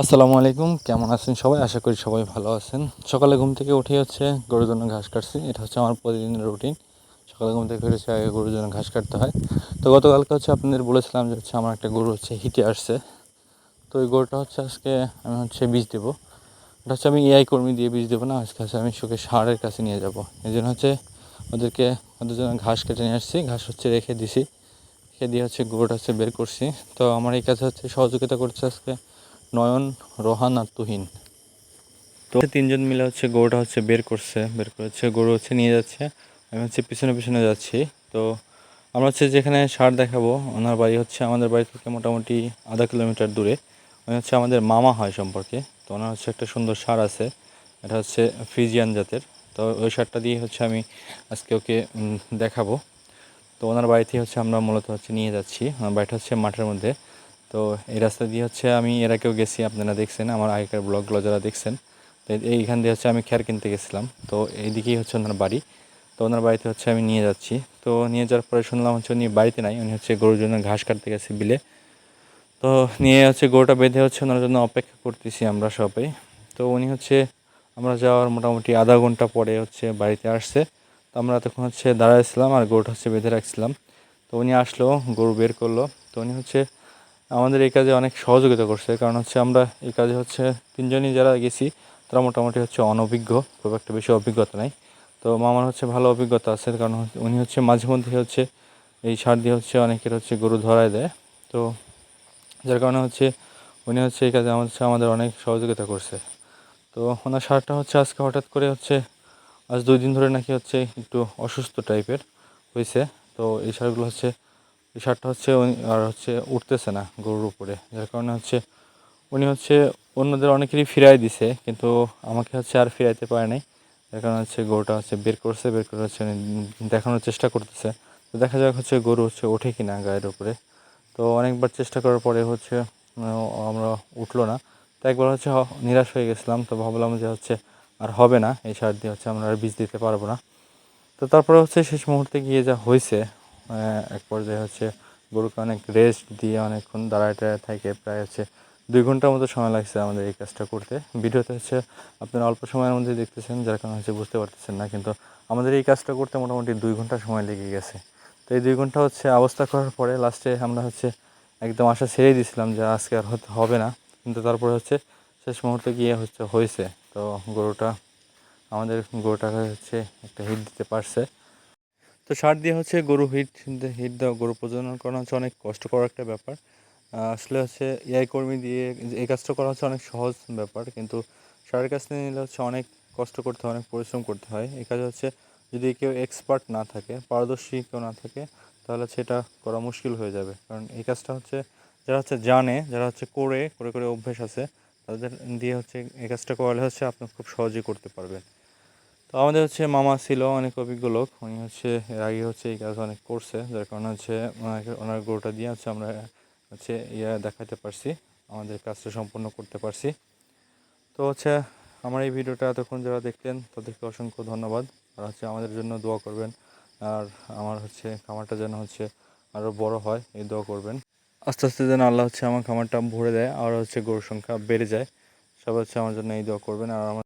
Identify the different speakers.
Speaker 1: আসসালামু আলাইকুম, কেমন আছেন সবাই? আশা করি সবাই ভালো আছেন। সকালে ঘুম থেকে উঠে হচ্ছে গরুর জন্য ঘাস কাটছি। এটা হচ্ছে আমার প্রতিদিনের রুটিন। সকালে ঘুম থেকে উঠেছে আগে গরুর জন্য ঘাস কাটতে হয়। তো গতকালকে হচ্ছে আপনাদের বলেছিলাম যে হচ্ছে আমার একটা গরু হচ্ছে হিটে আসছে। তো ওই গরুটা হচ্ছে আজকে আমি হচ্ছে বীজ দেবো। এটা হচ্ছে আমি এআই কর্মী দিয়ে বীজ দেবো না, আজকে আমি শোকে সারের কাছে নিয়ে যাব। এই জন্য হচ্ছে ওদেরকে ওদের জন্য ঘাস কেটে নিয়ে আসছি। ঘাস হচ্ছে রেখে দিছি। রেখে দিয়ে হচ্ছে গরুটা হচ্ছে বের করছি। তো আমার এই কাছে হচ্ছে সহযোগিতা করছে আজকে নয়ন, রোহান আর তুহিন। তো তিনজন মিলে হচ্ছে গরুটা হচ্ছে বের করছে, বের করে হচ্ছে গরু হচ্ছে নিয়ে যাচ্ছে। আমি হচ্ছে পিছনে পিছনে যাচ্ছি। তো আমরা হচ্ছে যেখানে সার দেখাবো, ওনার বাড়ি হচ্ছে আমাদের বাড়ি থেকে মোটামুটি আধা কিলোমিটার দূরে। উনি হচ্ছে আমাদের মামা হয় সম্পর্কে। তো ওনার হচ্ছে একটা সুন্দর সার আছে। এটা হচ্ছে ফ্রিজিয়ান জাতের। তো ওই সারটা দিয়ে হচ্ছে আমি আজকে ওকে দেখাবো। তো ওনার বাড়িতে হচ্ছে আমরা মূলত হচ্ছে নিয়ে যাচ্ছি। ওনার বাড়িটা হচ্ছে মাঠের মধ্যে। তো এই রাস্তা দিয়ে হচ্ছে আমি এর আগেও গেছি, আপনারা দেখছেন, আমার আগেকার ব্লগগুলো যারা দেখছেন, তো এইখান দিয়ে হচ্ছে আমি খ্যার কিনতে গেছিলাম। তো এইদিকেই হচ্ছে ওনার বাড়ি। তো ওনার বাড়িতে হচ্ছে আমি নিয়ে যাচ্ছি। তো নিয়ে যাওয়ার পরে শুনলাম হচ্ছে উনি বাড়িতে নাই, উনি হচ্ছে গরুর জন্য ঘাস কাটতে গেছে বিলে। তো নিয়ে হচ্ছে গরুটা বেঁধে হচ্ছে ওনার জন্য অপেক্ষা করতেছি আমরা সবাই। তো উনি হচ্ছে আমরা যাওয়ার মোটামুটি আধা ঘণ্টা পরে হচ্ছে বাড়িতে আসছে। তো আমরা তখন হচ্ছে দাঁড়াইছিলাম আর গরুটা হচ্ছে বেঁধে রাখছিলাম। তো উনি আসলো, গরু বের করল। তো উনি হচ্ছে আমাদের এই কাজে অনেক সহযোগিতা করছে। কারণ হচ্ছে আমরা এই কাজে হচ্ছে তিনজনই যারা গেছি, তারা মোটামুটি হচ্ছে অনভিজ্ঞ, খুব একটা বেশি অভিজ্ঞতা নাই। তো মামার হচ্ছে ভালো অভিজ্ঞতা আছে, কারণ উনি হচ্ছে মাঝে মধ্যে হচ্ছে এই সার দিয়ে হচ্ছে অনেকের হচ্ছে গরু ধরায় দেয়। তো যার কারণে হচ্ছে উনি হচ্ছে এই কাজে আমাদের আমাদের অনেক সহযোগিতা করছে। তো ওনার সারটা হচ্ছে আজকে হঠাৎ করে হচ্ছে আজ দুই দিন ধরে নাকি হচ্ছে একটু অসুস্থ টাইপের হয়েছে তো এই সারগুলো হচ্ছে এই সারটা হচ্ছে আর হচ্ছে উঠতেছে না গরুর উপরে। যার কারণে হচ্ছে উনি হচ্ছে অন্যদের অনেকেরই ফিরাই দিছে, কিন্তু আমাকে হচ্ছে আর ফিরাইতে পারে নাই। যার কারণে হচ্ছে গরুটা হচ্ছে বের করছে, বের করে হচ্ছে দেখানোর চেষ্টা করতেছে। তো দেখা যাক হচ্ছে গরু হচ্ছে ওঠে কি না গায়ের উপরে। তো অনেকবার চেষ্টা করার পরে হচ্ছে আমরা উঠল না। তো একবার হচ্ছে নিরাশ হয়ে গেছিলাম, তো ভাবলাম যে হচ্ছে আর হবে না, এই সার দিয়ে হচ্ছে আমরা আর বীজ দিতে পারব না। তো তারপরে হচ্ছে শেষ মুহূর্তে গিয়ে যা হয়েছে এক পর্যায়ে হচ্ছে গরুকে অনেক রেস্ট দিয়ে অনেকক্ষণ দাঁড়ায় টাড়ায় থাকে, প্রায় হচ্ছে দুই ঘণ্টার মতো সময় লাগছে আমাদের এই কাজটা করতে। ভিডিওতে হচ্ছে আপনারা অল্প সময়ের মধ্যে দেখতেছেন, যার কারণে হচ্ছে বুঝতে পারতেছেন না, কিন্তু আমাদের এই কাজটা করতে মোটামুটি দুই ঘণ্টা সময় লেগে গেছে। তো এই দুই ঘণ্টা হচ্ছে অবস্থা করার পরে লাস্টে আমরা হচ্ছে একদম আশা ছেড়েই দিয়েছিলাম যে আজকে আর হতে হবে না, কিন্তু তারপরে হচ্ছে শেষ মুহূর্তে গিয়ে হচ্ছে হয়েছে। তো গরুটা আমাদের গরুটাকে হচ্ছে একটা হিট দিতে পারছে। তো সার দিয়ে হচ্ছে গরু হিট হিট দেওয়া, গরু প্রজনন করা হচ্ছে অনেক কষ্টকর একটা ব্যাপার। আসলে হচ্ছে এআই কর্মী দিয়ে এই কাজটা করা হচ্ছে অনেক সহজ ব্যাপার, কিন্তু সারের কাছ থেকে নিলে হচ্ছে অনেক কষ্ট করতে হয়, অনেক পরিশ্রম করতে হয়। এই কাজে হচ্ছে যদি কেউ এক্সপার্ট না থাকে, পারদর্শী কেউ না থাকে, তাহলে সেটা করা মুশকিল হয়ে যাবে। কারণ এই কাজটা হচ্ছে যারা হচ্ছে জানে, যারা হচ্ছে করে করে করে অভ্যেস আছে, তাদের দিয়ে হচ্ছে এই কাজটা করালে হচ্ছে আপনি খুব সহজেই করতে পারবেন। তো আমাদের হচ্ছে মামা ছিল, অনেক অভিজ্ঞ লোক। উনি হচ্ছে, এর আগে হচ্ছে এই কাজ অনেক করছে, যার কারণে হচ্ছে ওনাকে, ওনার গরুটা দিয়ে হচ্ছে আমরা হচ্ছে ইয়ে দেখাতে পারছি, আমাদের কাজটা সম্পূর্ণ করতে পারছি। তো হচ্ছে, আমার এই ভিডিওটা এতক্ষণ যারা দেখলেন, তাদেরকে অসংখ্য ধন্যবাদ। আর হচ্ছে আমাদের জন্য দোয়া করবেন, আর আমার হচ্ছে খামারটা যেন হচ্ছে আরও বড় হয়, এই দোয়া করবেন। আস্তে আস্তে যেন আল্লাহ হচ্ছে আমার খামারটা ভরে দেয়, আর হচ্ছে গরুর সংখ্যা বেড়ে যায়। সবাই হচ্ছে আমার জন্য এই দোয়া করবেন, আর আমার